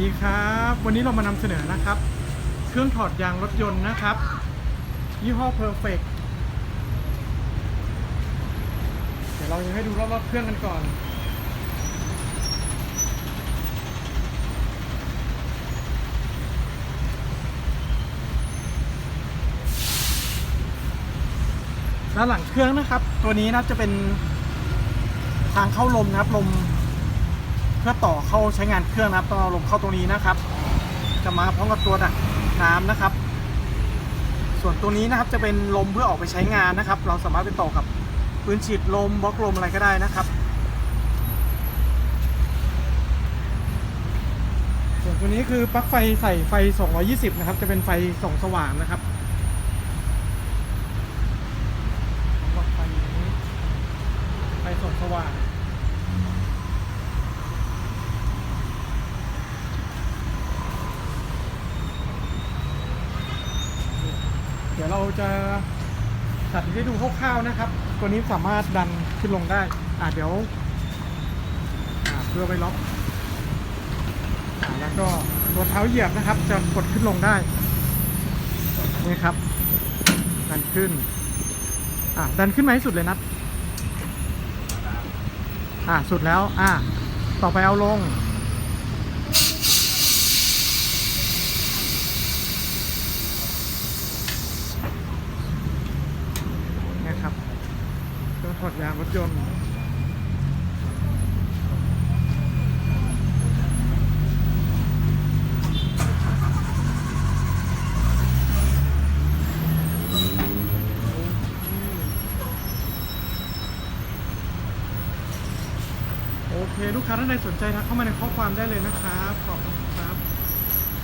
ดีครับ วันนี้เรามานำเสนอนะครับ เครื่องถอดยางรถยนต์นะครับ ยี่ห้อ Perfect เดี๋ยวเราจะให้ดูรอบๆเครื่องกันก่อน ด้านหลังเครื่องนะครับ ตัวนี้นะจะเป็นทางเข้าลมนะครับลม พื่อต่อเข้าใช้งานเครื่องนะครับต้องเอาลมเข้าตรงนี้นะครับ จะมาพร้อมกับตัวดักน้ำนะครับ ส่วนตัวนี้นะครับจะเป็นลมเพื่อออกไปใช้งานนะครับ เราสามารถไปต่อกับปืนฉีดลมบล็อกลมอะไรก็ได้นะครับส่วนตัวนี้คือปลั๊กไฟใส่ไฟ 220 นะครับ จะเป็นไฟส่องสว่างนะครับไฟส่องสว่าง เดี๋ยวเราจะตัดให้ดูคร่าวๆนะครับ ตัวนี้สามารถดันขึ้นลงได้ อ่าเดี๋ยวอ่าเพื่อไปล็อกอแล้วก็ตัวเท้าเหยียบนะครับ จะกดขึ้นลงได้ นี่ครับ ดันขึ้น อ่าดันขึ้นมาให้สุดเลยนัดอ่าสุดแล้ว อ่าต่อไปเอาลง นะครับเครื่อง ถอดยางรถยนต์โอเค ลูกค้าท่านใดสนใจทักเข้ามาในข้อความได้เลยนะครับขอบคุณ